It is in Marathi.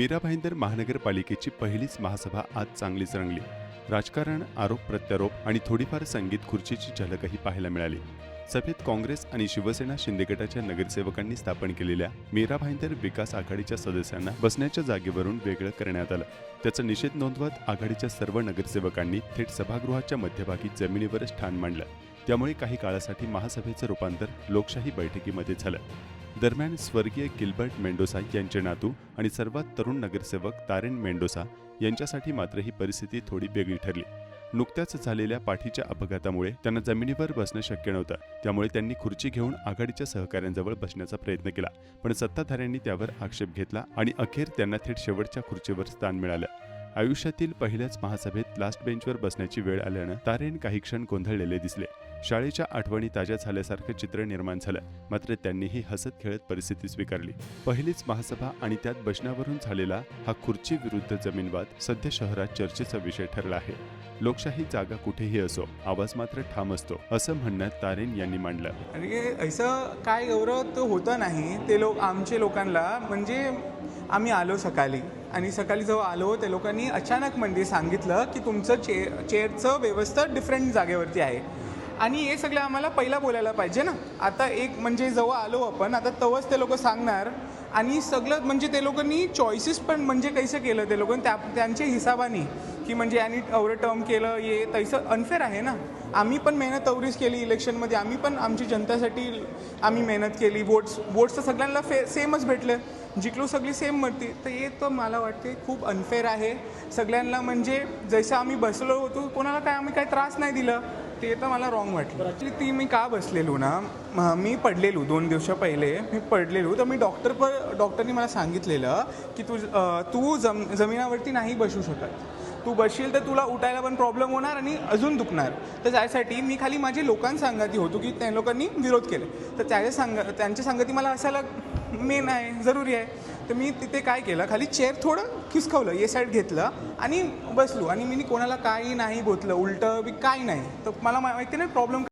मीरा भाईंदर महानगरपालिकेची पहिलीच महासभा आज चांगलीच रंगली. राजकारण आरोप प्रत्यारोप आणि थोडीफार संगीत खुर्चीची झलकही पाहायला मिळाली. सभेत काँग्रेस आणि शिवसेना शिंदे गटाच्या नगरसेवकांनी स्थापन केलेल्या मीरा भाईंदर विकास आघाडीच्या सदस्यांना बसण्याच्या जागेवरून वेगळं करण्यात आलं. त्याचा निषेध नोंदवत आघाडीच्या सर्व नगरसेवकांनी थेट सभागृहाच्या मध्यभागी जमिनीवरच ठाण मांडलं. त्यामुळे काही काळासाठी महासभेचं रूपांतर लोकशाही बैठकीमध्ये झालं. दरम्यान स्वर्गीय गिल्बर्ट मेंडोसा यांचे नातू आणि सर्वात तरुण नगरसेवक तारेन मेंडोसा यांच्यासाठी मात्र ही परिस्थिती थोडी वेगळी ठरली. नुकत्याच झालेल्या पाठीच्या अपघातामुळे त्यांना जमिनीवर बसणं शक्य नव्हतं. त्यामुळे त्यांनी खुर्ची घेऊन आघाडीच्या सहकाऱ्यांजवळ बसण्याचा प्रयत्न केला. पण सत्ताधाऱ्यांनी त्यावर आक्षेप घेतला आणि अखेर त्यांना थेट शेवटच्या खुर्चीवर स्थान मिळालं. आयुष्यातील पहिल्याच महासभेत लास्ट बेंचवर बसण्याची वेळ आल्यानं तारेन काही क्षण गोंधळलेले दिसले. शाळेच्या आठवणी ताज्या झाल्यासारखं चित्र निर्माण झालं. मात्र त्यांनीही हसत खेळत परिस्थिती स्वीकारली. पहिलीच महासभा आणि त्यात बसण्यावरून झालेला हा खुर्ची विरुद्ध जमीनवाद सध्या शहरात चर्चेचा विषय ठरला आहे. लोकशाही जागा कुठेही असो आवाज मात्र ठाम असतो असं म्हणण्यात तारेन यांनी मांडलं. आणि असं काय गौरव तो होतं नाही ते लोक आमचे लोकांना म्हणजे आम्ही आलो सकाळी. आणि सकाळी जेव्हा आलो त्या लोकांनी अचानक म्हणजे सांगितलं की तुमचं चे चेअरचं व्यवस्था डिफरंट जागेवरती आहे. आणि हे सगळं आम्हाला पहिला बोलायला पाहिजे ना. आता एक म्हणजे जेव्हा आलो आपण आता तवच ते लोक सांगणार आणि सगळं म्हणजे ते लोकांनी चॉईसेस पण म्हणजे कैसे केलं ते लोकांनी त्या त्यांच्या हिसाबाने. की म्हणजे यांनी एवढं टर्म केलं हे तैसं अनफेअर आहे ना. आम्ही पण मेहनत अवरीच केली इलेक्शनमध्ये आम्ही पण आमची जनतेसाठी आम्ही मेहनत केली. वोट्स वोट्स तर सगळ्यांना फे सेमच भेटलं. जिंकलो सगळी सेम मरती तर हे तर मला वाटते खूप अनफेअर आहे. सगळ्यांना म्हणजे जसं आम्ही बसलो होतो कोणाला काय आम्ही काय त्रास नाही दिलं. ते तर मला रॉंग वाटलं. ॲक्च्युली ती मी का बसलेलो ना म- मी पडलेलो दोन दिवसा पहिले. मी पडलेलो तर मी डॉक्टर पण डॉक्टरनी मला सांगितलेलं की तू अं, तू जम जमिनावरती नाही बसू शकत. तू बसशील तर तुला उठायला पण प्रॉब्लेम होणार आणि अजून दुखणार. तर त्यासाठी मी खाली माझे लोकांना सांगती होतो की त्या लोकांनी विरोध केले. तर त्याच्या सांग त्यांच्या संगती मला असायला मेन आहे जरुरी आहे. तर मी तिथे काय केलं खाली चेअर थोडं खिसकवलं ये साईड घेतलं आणि बसलो. आणि मी कोणाला काही नाही बोतलं उलटं बी काही नाही. तर मला मा- माहिती नाही प्रॉब्लेम